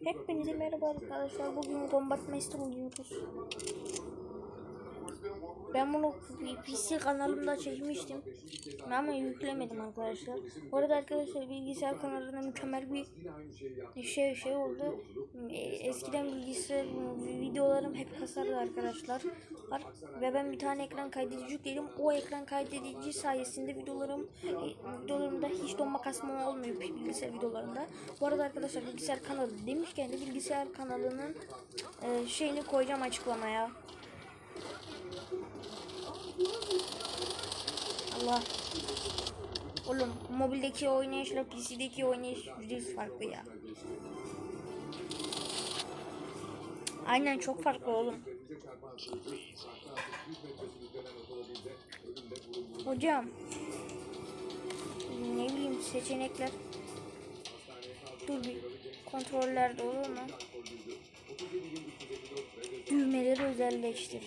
Hepinize merhaba arkadaşlar. Bugün Combat Master oynuyoruz. Ben bunu PC kanalımda çekmiştim. Ama yüklemedim arkadaşlar. Bu arada arkadaşlar bilgisayar kanalında mükemmel bir şey şey oldu. E, Eskiden bilgisayar videolarım hep kasardı arkadaşlar. Ve ben bir tane ekran kaydedici yükledim. O ekran kaydedici sayesinde videolarım e, videolarımda hiç donma kasma olmuyor bilgisayar videolarında. Bu arada arkadaşlar bilgisayar kanalı demişken de bilgisayar kanalının e, şeyini koyacağım açıklamaya. Allah. Oğlum mobildeki oynayışla PC'deki oynayış yüzde farklı ya. Aynen çok farklı oğlum. Hocam. Ne bileyim seçenekler. Dur bir kontrollerde olur mu? Düğmeleri özelleştir.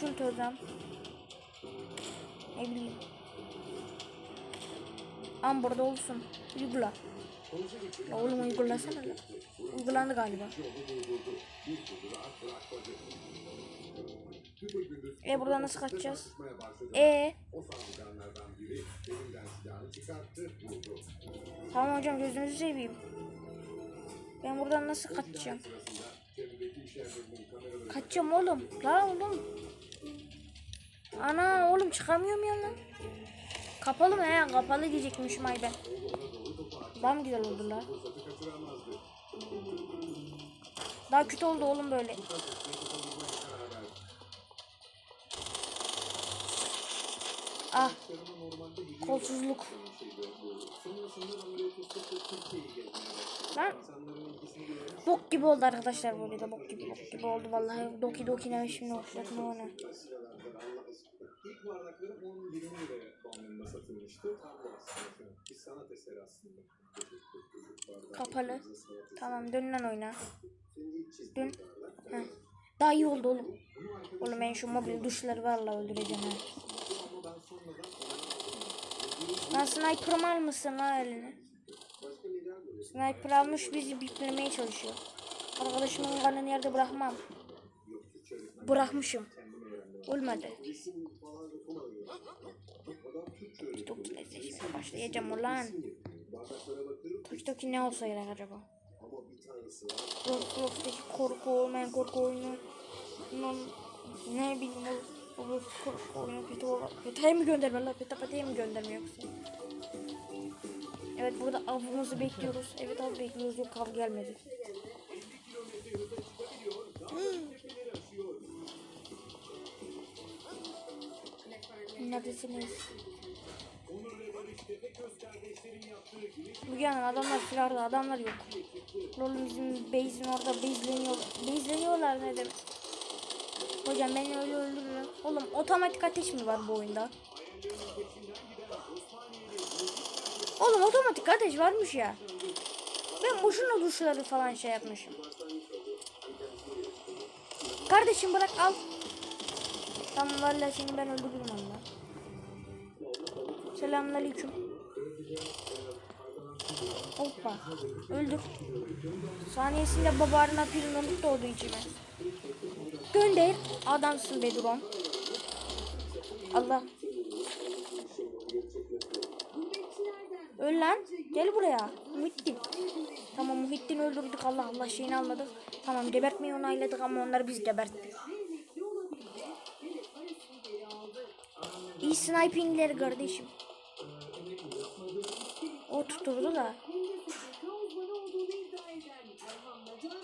Küçült hocam. Ne bileyim. Am burada olsun. Uygula. Ya oğlum uygulasana lan. Uygulandı galiba. E buradan nasıl kaçacağız? E Tamam hocam gözünüzü seveyim. Ben buradan nasıl kaçacağım? Kaçacağım oğlum. La oğlum. Ana oğlum çıkamıyorum ya lan. Kapalı mı he? Kapalı diyecekmişim ay ben. Daha mı güzel oldu la? Daha kötü oldu oğlum böyle. Ah. Kolsuzluk. Lan. Bok gibi oldu arkadaşlar böyle de bok gibi bok gibi oldu vallahi doki doki ne şimdi okuyacak ne bardakları 10 20 liraya bandında satılmıştı. Tam da aslında bir sanat eseri aslında. Kapalı. Tamam dön lan oyna. Dön. Heh. Daha iyi oldu oğlum. Oğlum ben şu mobil duşları vallahi öldüreceğim ha. Lan sniper mı almışsın lan eline? Sniper almış bizi biplemeye çalışıyor. Arkadaşımın kanını yerde bırakmam. Bırakmışım. Olmadı. Resim falan yapamadım. Adam Türkçe öğretiyor. Toki neyse şimdi başlayacağım ulan. Bardaklara bakıyorum Toki Toki ne olsa gerek acaba? Roblox'taki korku olmayan korku oyunu. Ne bileyim Roblox korku oyunu kötü olan. Peta'ya mı gönderme lan? Peta Peta'ya mı gönderme yoksa? Evet burada avımızı bekliyoruz. Evet abi bekliyoruz. Yok av gelmedi. Neredesiniz? Hanım adamlar filarda adamlar yok. Oğlum bizim base'in orada base'leniyor. Base'leniyorlar ne demek? Hocam beni öyle öldürürüm. Oğlum otomatik ateş mi var bu oyunda? Oğlum otomatik ateş varmış ya. Ben boşuna duşları falan şey yapmışım. Kardeşim bırak al. Tamam vallahi seni ben öldürürüm Allah. Selamünaleyküm. Hoppa. Öldür. Saniyesinde babarına pirinonluk doğdu içime. Gönder. Adamsın be drone. Allah. Öl lan. Gel buraya. Muhittin. Tamam Muhittin öldürdük. Allah Allah şeyini almadık. Tamam gebertmeyi onayladık ama onları biz geberttik. İyi snipingleri kardeşim. Tutturdu da.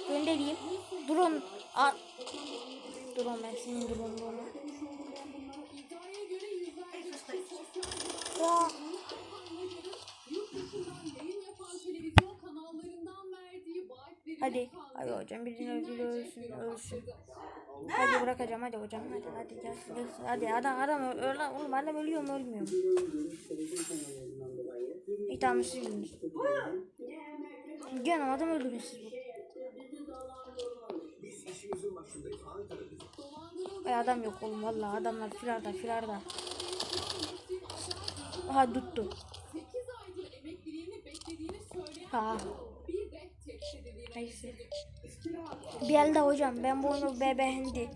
Göndereyim. Drone. A drone ben senin drone drone. Ya. Hadi. Hadi hocam birini öldür ölsün ölsün. Hadi bırakacağım hadi hocam hadi hadi gel. gel. Hadi adam adam öl oğlum adam ölüyor mu ölmüyor mu? Siz biliniz. Gel adam öldürün siz. Ay adam yok oğlum vallahi adamlar filarda filarda. Aha tuttu. 8 aydır emekliliğini beklediğini söyleyen Ha. Neyse. Bir elde hocam ben bu oyunu bebeğendi.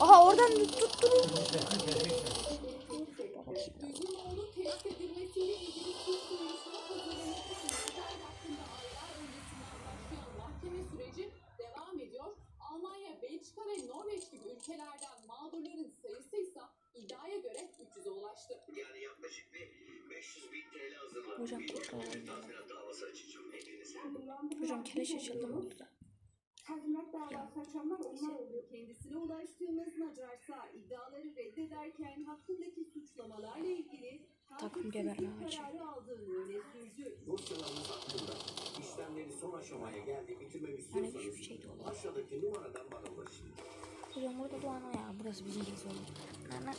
Aha oradan tut- Hocam bir. Hocam keleş açıldı mı burada? Tazminat davası açanlar onlar oluyor. Kendisine ulaştığımız Macarsa iddiaları reddederken hakkındaki suçlamalarla ilgili Takım geberme hakkında işlemleri son aşamaya geldi bitirmemi Yani istiyorsanız hiçbir şey de olmaz. aşağıdaki numaradan bana ulaşın. Hocam burada Doğan ya burası bizim base oğlum. Ana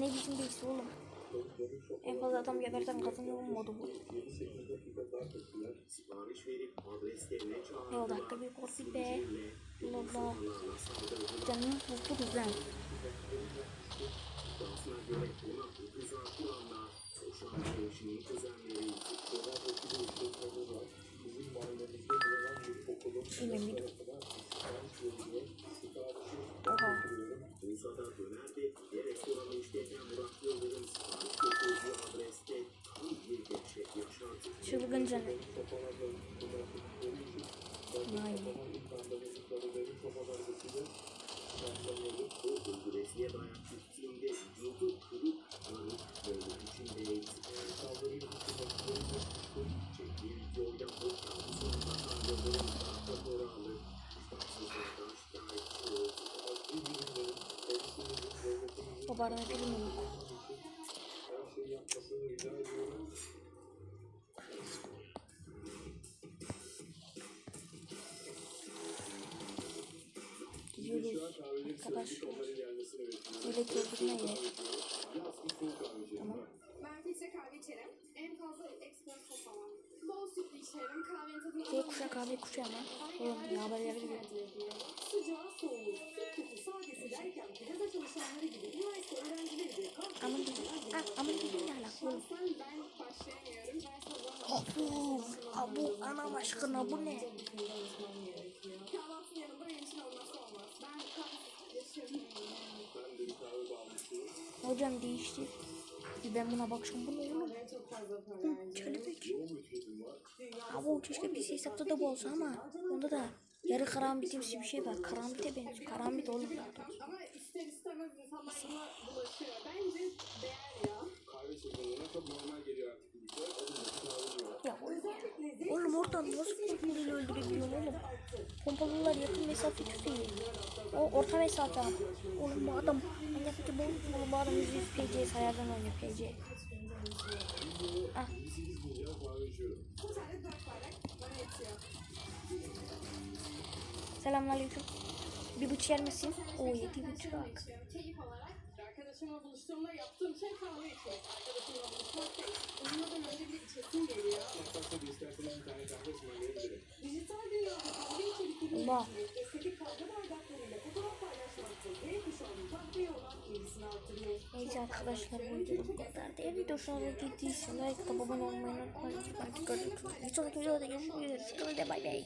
ne bizim base oğlum. En fazla adam geberten kazanıyor modu bu. 7-8 dakika bir korkut be. Saldırdılar. Canım vurdu güzel. Bulunan bir Oha. Bursa'da dönerdi diğer restoranı işleten Murat Yıldırım sipariş getirdiği adreste tam bir gerçek yaşantı. Çılgın canım. Kafalardan kullandıkları için ben Vay be. Bardağı bilmiyorum. Gidiyoruz. Arkadaşlar. Öyle keyfine ye. Tamam. Ben filtre kahve içerim. En fazla espresso falan. Bol sütlü içerim. Kahvenin tadını Şey kuşa kahve kuşa ama. Oğlum ne haberleri gibi. Sıcağı soğuğu, süt kötü sadesi derken plaza çalışanları gibi üniversite öğrencileri de. Ah, ne alaka oğlum. Şahsen ben başlayamıyorum. Abu, abu anam aşkına bu ne? kahvaltının yanında benim için olmazsa olmaz. Ben kahve bağlamıştım. Hocam değişti. Bir ben buna bakacağım bu ne oğlum? Hı, kelebek. Abi keşke bir hesapta da bu olsa ama onda da yarı karambitimsi bir şey var. Karambite benziyor. Karambit oğlum zaten. Ama ister istemez insanlar buna bulaşıyor. Bence değer ya. Kahve sezonuna çok normal geliyor artık kahve diyorlar. Ya oğlum oradan nasıl pompalı öldürebiliyorsun oğlum? Pompalılar yakın mesafe tüfeği. O orta mesafe abi. Oğlum bu adam manyak gibi oğlum bu adam 100 PC sayardan oynuyor PC. Ah selamünaleyküm. Bir bıç yer misin? O yedi olarak. Arkadaşımla buluştuğumda yaptığım şey kahve içmek. Arkadaşımla buluşmak değil. Uyumadan önce bir içesim geliyor. Yaparsa bir isterseniz bir tane kahve ısmarlayabilirim. Dijital dünyada kahve içerikleri üretmek, estetik kahve bardaklarıyla fotoğraf paylaşmakta Z kuşağının kahveye olan ilgisini artırıyor. Neyse arkadaşlar bu video bu kadar. Eğer video hoşuna gittiyse like atıp abone olmayı. Bir sonraki videoda görüşmek üzere. Bay bay.